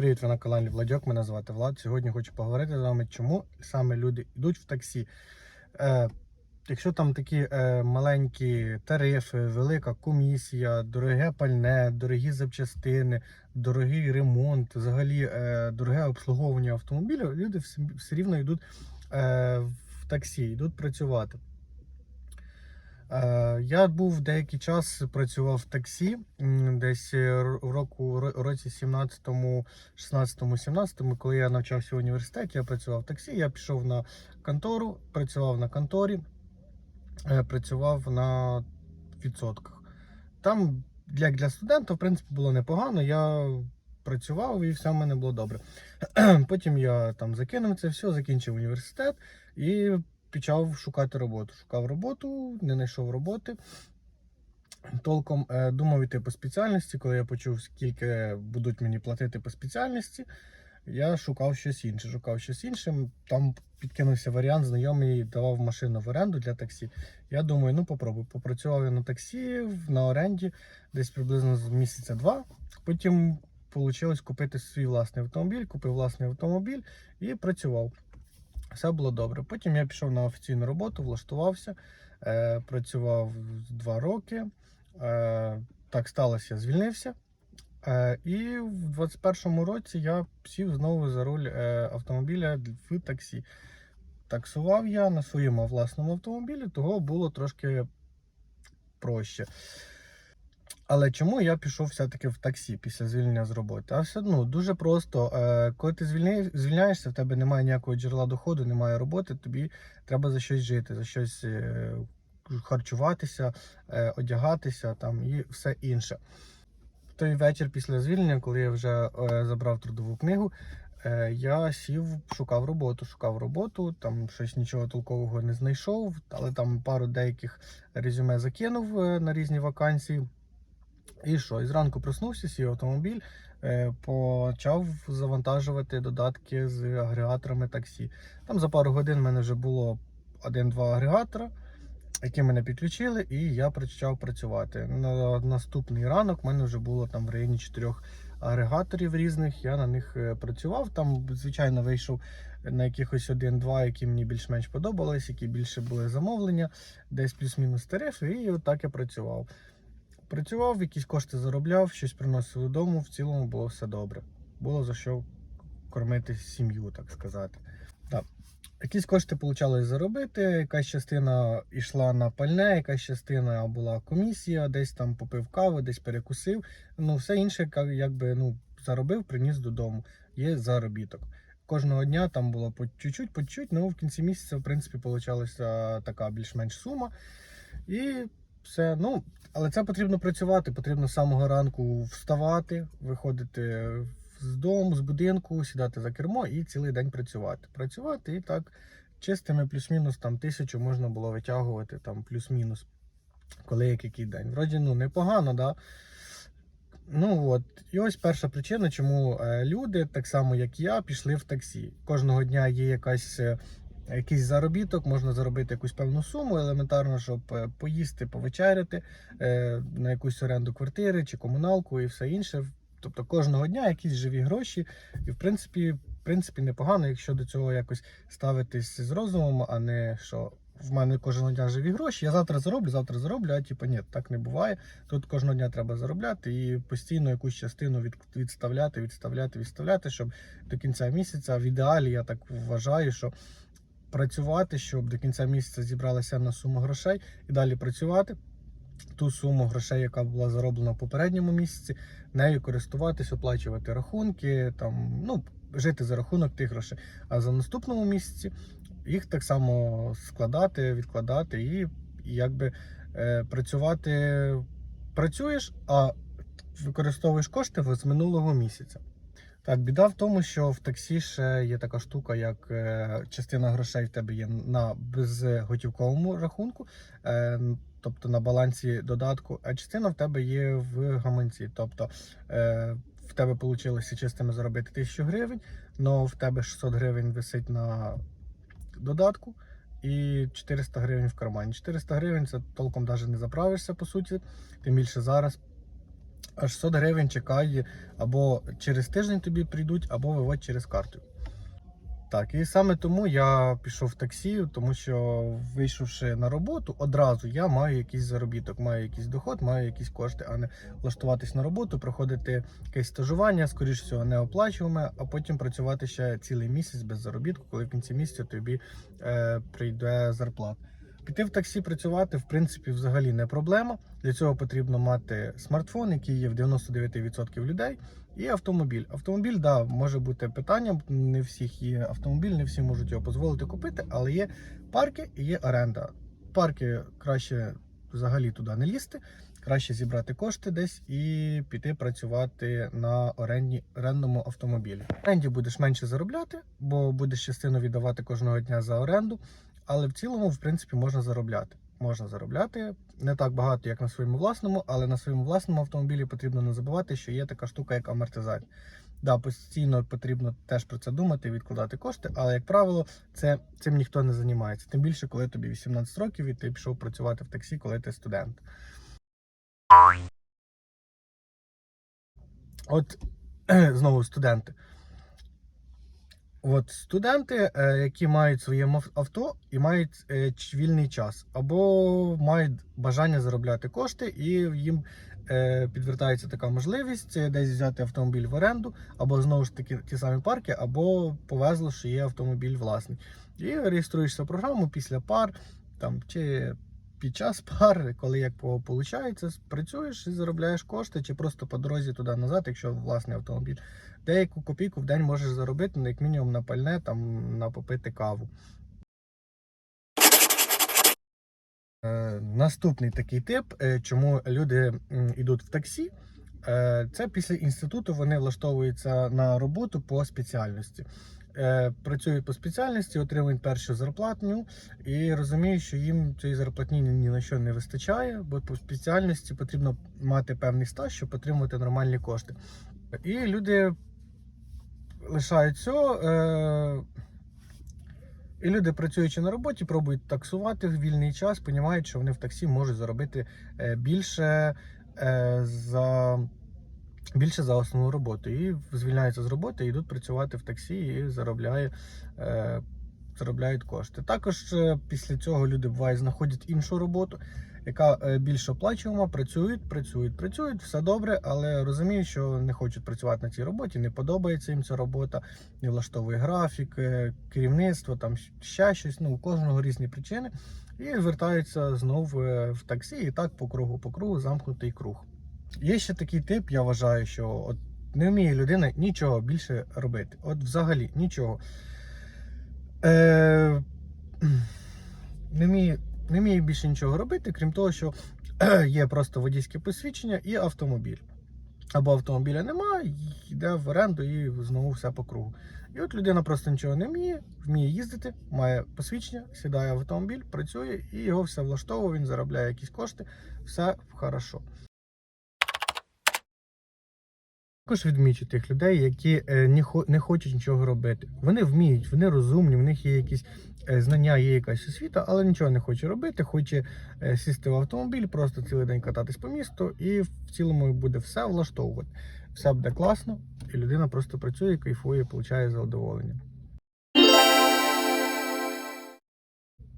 Привіт, ви на каналі Владьок. Мене звати Влад. Сьогодні хочу поговорити з вами, чому саме люди йдуть в таксі. Е, якщо там такі е, маленькі тарифи, велика комісія, дороге пальне, дорогі запчастини, дорогий ремонт, взагалі е, дороге обслуговування автомобіля, люди все, все рівно йдуть е, в таксі, йдуть працювати. Е, Я був деякий час працював в таксі, десь е, року ро- році 17, 16, 17, коли я навчався в університеті, я працював в таксі. Я пішов на контору, працював на конторі, е, працював на відсотках. Там як для студента, в принципі, було непогано. Я працював і все в мене було добре. Потім я там закинув це все, закінчив університет і почав шукати роботу. Шукав роботу, не знайшов роботи. Толком е, думав йти по спеціальності. Коли я почув, скільки будуть мені платити по спеціальності, я шукав щось інше. Шукав щось інше. Там підкинувся варіант, знайомий давав машину в оренду для таксі. Я думаю, ну попробуй. Попрацював я на таксі на оренді десь приблизно з місяця два. Потім вийшло купити свій власний автомобіль, купив власний автомобіль і працював. Все було добре. Потім я пішов на офіційну роботу, влаштувався, е, працював два роки. Е, так сталося, я звільнився. Е, і в 21-му році я сів знову за руль е, автомобіля в таксі. Таксував я на своєму власному автомобілі, того було трошки проще. Але чому я пішов все-таки в таксі після звільнення з роботи? А все одно дуже просто. Е, Коли ти звільняєш, звільняєшся, в тебе немає ніякого джерела доходу, немає роботи, тобі треба за щось жити, за щось е, харчуватися, е, одягатися там і все інше. Той вечір після звільнення, коли я вже забрав трудову книгу, я сів, шукав роботу, шукав роботу, там щось нічого толкового не знайшов, але там пару деяких резюме закинув на різні вакансії. І що? І зранку проснувся, сів автомобіль, е, почав завантажувати додатки з агрегаторами таксі. Там за пару годин в мене вже було один-два агрегатора, які мене підключили, і я почав працювати. На наступний ранок в мене вже було там в районі чотирьох агрегаторів різних. Я на них е, працював. Там, звичайно, вийшов на якихось один-два, які мені більш-менш подобались, які більше були замовлення, десь плюс-мінус тарифи, і отак я працював. Працював, якісь кошти заробляв, щось приносив додому. В цілому було все добре. Було за що кормити сім'ю, так сказати. Так. Якісь кошти вийшло заробити, якась частина йшла на пальне, якась частина була комісія, десь там попив кави, десь перекусив. Ну, все інше, якби ну, заробив, приніс додому. Є заробіток. Кожного дня там було по чуть-чуть, по чуть-чуть, ну в кінці місяця, в принципі, вийшла така більш-менш сума. І все. Ну, але це потрібно працювати. Потрібно з самого ранку вставати, виходити з дому, з будинку, сідати за кермо і цілий день працювати. Працювати і так чистими плюс-мінус там тисячу можна було витягувати там плюс-мінус, коли як який день. Вроді ну непогано, да. Ну от, і ось перша причина, чому е, люди, так само як я, пішли в таксі. Кожного дня є якась. Якийсь заробіток, можна заробити якусь певну суму, елементарно, щоб е, поїсти, повечеряти е, на якусь оренду квартири чи комуналку і все інше. Тобто кожного дня якісь живі гроші, і в принципі, в принципі, непогано, якщо до цього якось ставитись з розумом, а не що в мене кожного дня живі гроші. Я завтра зароблю, завтра зароблю, а типу, ні, так не буває. Тут кожного дня треба заробляти і постійно якусь частину від, відставляти, відставляти, відставляти, щоб до кінця місяця, в ідеалі, я так вважаю, що працювати, щоб до кінця місяця зібралася на суму грошей і далі працювати. Ту суму грошей, яка була зароблена в попередньому місяці, нею користуватись, оплачувати рахунки, там, ну, жити за рахунок тих грошей. А за наступному місяці їх так само складати, відкладати і, якби е, працювати. Працюєш, а використовуєш кошти з минулого місяця. Так, біда в тому, що в таксі ще є така штука, як е, частина грошей в тебе є на безготівковому рахунку, е, тобто на балансі додатку, а частина в тебе є в гаманці. Тобто е, в тебе вийшло чистими заробити 1000 гривень, але в тебе 600 гривень висить на додатку. І 400 гривень в кармані. 400 гривень це толком навіть не заправишся, по суті. Тим більше зараз 600 гривень чекає або через тиждень тобі прийдуть, або виводь через карту. Так, і саме тому я пішов в таксі, тому що вийшовши на роботу, одразу я маю якийсь заробіток, маю якийсь доход, маю якісь кошти, а не влаштуватись на роботу, проходити якесь стажування, скоріш всього, не оплачуваме, а потім працювати ще цілий місяць без заробітку, коли в кінці місяця тобі е, прийде зарплата. Піти в таксі працювати, в принципі, взагалі не проблема. Для цього потрібно мати смартфон, який є в 99% людей, і автомобіль. Автомобіль, да, може бути питанням. Не всіх є автомобіль, не всі можуть його дозволити купити, але є парки і є оренда. Парки краще взагалі туди не лізти. Краще зібрати кошти десь і піти працювати на оренді, орендному автомобілі. В оренді будеш менше заробляти, бо будеш частину віддавати кожного дня за оренду. Але в цілому, в принципі, можна заробляти. Можна заробляти не так багато, як на своєму власному, але на своєму власному автомобілі потрібно не забувати, що є така штука, як амортизація. Да, постійно потрібно теж про це думати, відкладати кошти, але, як правило, це, цим ніхто не займається. Тим більше, коли тобі 18 років і ти пішов працювати в таксі, коли ти студент. От знову студенти. От студенти, е, які мають своє авто і мають е, вільний час, або мають бажання заробляти кошти, і їм е, підвертається така можливість десь взяти автомобіль в оренду, або знову ж таки ті самі парки, або повезло, що є автомобіль власний. І реєструєшся в програму після пар, там чи під час пар, коли як виходить, працюєш і заробляєш кошти, чи просто по дорозі туди назад, якщо власний автомобіль. Деяку копійку в день можеш заробити, ну, як мінімум на пальне, там на попити каву. Е, наступний такий тип, е, чому люди йдуть в таксі. е, Це після інституту вони влаштовуються на роботу по спеціальності. Е, Працюють по спеціальності, отримують першу зарплатню і розуміють, що їм цієї зарплатні ні, на що не вистачає, бо по спеціальності потрібно мати певний стаж, щоб отримувати нормальні кошти. І люди лишають цього. Е... І люди, працюючи на роботі, пробують таксувати в вільний час, розуміють, що вони в таксі можуть заробити е, більше за більше за основну роботу. І звільняються з роботи, і йдуть працювати в таксі і заробляє, е, заробляють кошти. Також е, після цього люди буває знаходять іншу роботу, яка е, більш оплачувана, працюють, працюють, працюють, все добре, але розуміють, що не хочуть працювати на цій роботі, не подобається їм ця робота, не влаштовує графік, керівництво, там ще щось. Ну, у кожного різні причини. І вертаються знов е, в таксі, і так по кругу, по кругу, замкнутий круг. Є ще такий тип, я вважаю, що от не вміє людина нічого більше робити. От взагалі нічого. Е, не, вміє, не вміє більше нічого робити, крім того, що є просто водійське посвідчення і автомобіль. Або автомобіля немає, йде в оренду і знову все по кругу. І от людина просто нічого не вміє, вміє їздити, має посвідчення, сідає в автомобіль, працює і його все влаштовує, він заробляє якісь кошти, все хорошо. Також відмічу тих людей, які е, не, хочуть нічого робити. Вони вміють, вони розумні, в них є якісь е, знання, є якась освіта, але нічого не хоче робити. Хоче е, сісти в автомобіль, просто цілий день кататись по місту, і в цілому буде все влаштовувати. Все буде класно, і людина просто працює, кайфує, отримує задоволення.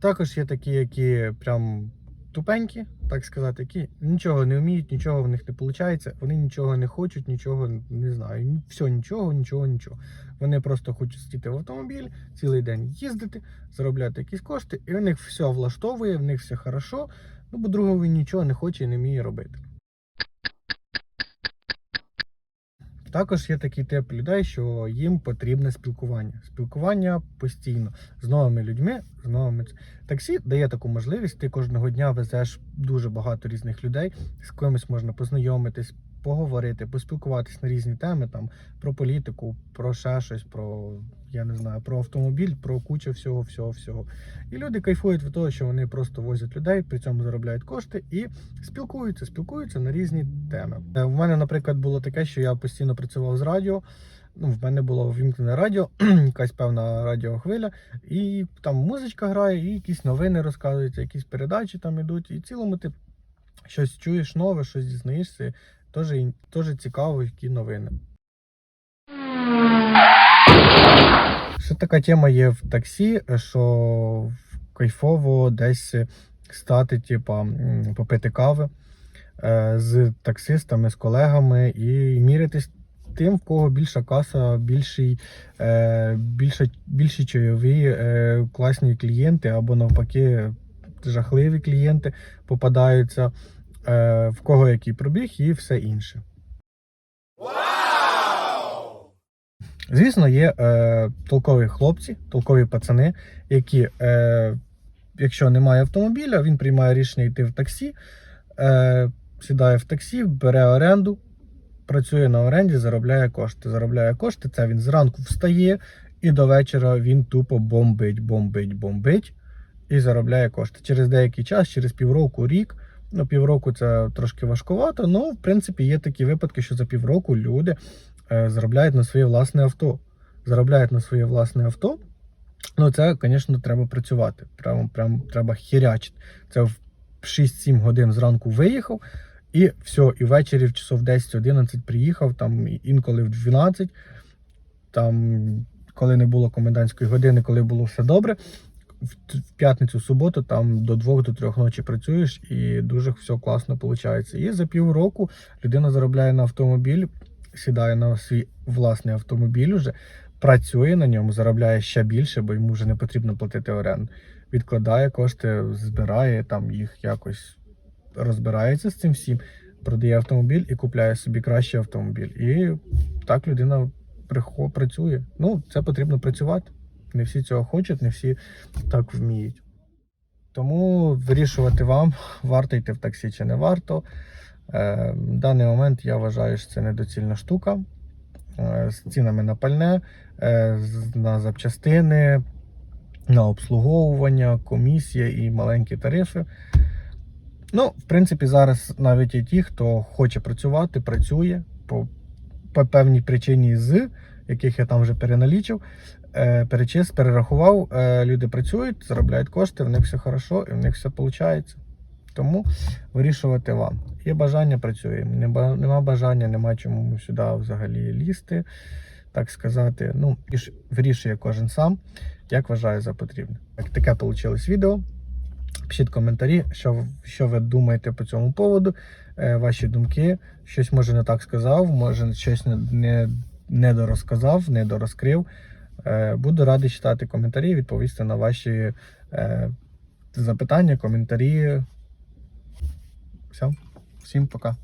Також є такі, які прям тупенькі, так сказати, які нічого не вміють, нічого в них не виходить, вони нічого не хочуть, нічого не знаю. Все, нічого, нічого, нічого. Вони просто хочуть сидіти в автомобіль, цілий день їздити, заробляти якісь кошти, і в них все влаштовує, в них все хорошо, ну бо другого він нічого не хоче і не вміє робити. Також є такий тип людей, що їм потрібне спілкування. Спілкування постійно з новими людьми, з новими таксі дає таку можливість. Ти кожного дня везеш дуже багато різних людей, з кимось можна познайомитись, поговорити, поспілкуватись на різні теми, там про політику, про ще щось, про я не знаю, про автомобіль, про кучу всього, всього, всього. І люди кайфують від того, що вони просто возять людей, при цьому заробляють кошти і спілкуються, спілкуються на різні теми. Е, В мене, наприклад, було таке, що я постійно працював з радіо. Ну, в мене було ввімкнене радіо, якась певна радіохвиля, і там музичка грає, і якісь новини розказуються, якісь передачі там ідуть. І в цілому ти щось чуєш нове, щось дізнаєшся. Теж, цікаво, які новини. Ще така тема є в таксі, що кайфово десь стати, типа, попити кави е, з таксистами, з колегами і мірятись тим, в кого більша каса, більший, е, більше, більші чайові, е, класні клієнти або навпаки жахливі клієнти попадаються, в кого який пробіг і все інше. Звісно, є е, толкові хлопці, толкові пацани, які, е, якщо немає автомобіля, він приймає рішення йти в таксі, е, сідає в таксі, бере оренду, працює на оренді, заробляє кошти. Заробляє кошти, це він зранку встає і до вечора він тупо бомбить, бомбить, бомбить і заробляє кошти. Через деякий час, через півроку, рік. Ну, півроку це трошки важкувато, але в принципі є такі випадки, що за півроку люди е, заробляють на своє власне авто. Заробляють на своє власне авто. Ну, це, звісно, треба працювати. Прямо, прямо треба хірячити. Це в 6-7 годин зранку виїхав, і все, і ввечері в часов 10-11 приїхав, там інколи в 12, там, коли не було комендантської години, коли було все добре. В п'ятницю, суботу, там до 2 до 3 ночі працюєш і дуже все класно виходить. І за півроку людина заробляє на автомобіль, сідає на свій власний автомобіль уже, працює на ньому, заробляє ще більше, бо йому вже не потрібно платити оренду. Відкладає кошти, збирає там їх якось розбирається з цим всім, продає автомобіль і купляє собі кращий автомобіль. І так людина працює. Ну, це потрібно працювати. Не всі цього хочуть, не всі так вміють. Тому вирішувати вам, варто йти в таксі чи не варто. Е, в даний момент я вважаю, що це недоцільна штука. Е, з цінами на пальне, е, на запчастини, на обслуговування, комісія і маленькі тарифи. Ну, в принципі, зараз навіть і ті, хто хоче працювати, працює по, по певній причині з яких я там вже переналічив, е, перечис, перерахував. Е, люди працюють, заробляють кошти, в них все хорошо і в них все виходить. Тому вирішувати вам. Є бажання, працюємо. Нема, бажання, нема чому сюди взагалі лізти, так сказати. Ну, вирішує кожен сам, як вважає за потрібне. Так, таке вийшло відео. Пишіть коментарі, що, що ви думаєте по цьому поводу, е, ваші думки. Щось може не так сказав, може щось не, не, недорозкрив. Е, буду радий читати коментарі, відповісти на ваші е, запитання, коментарі. Все. Всім пока.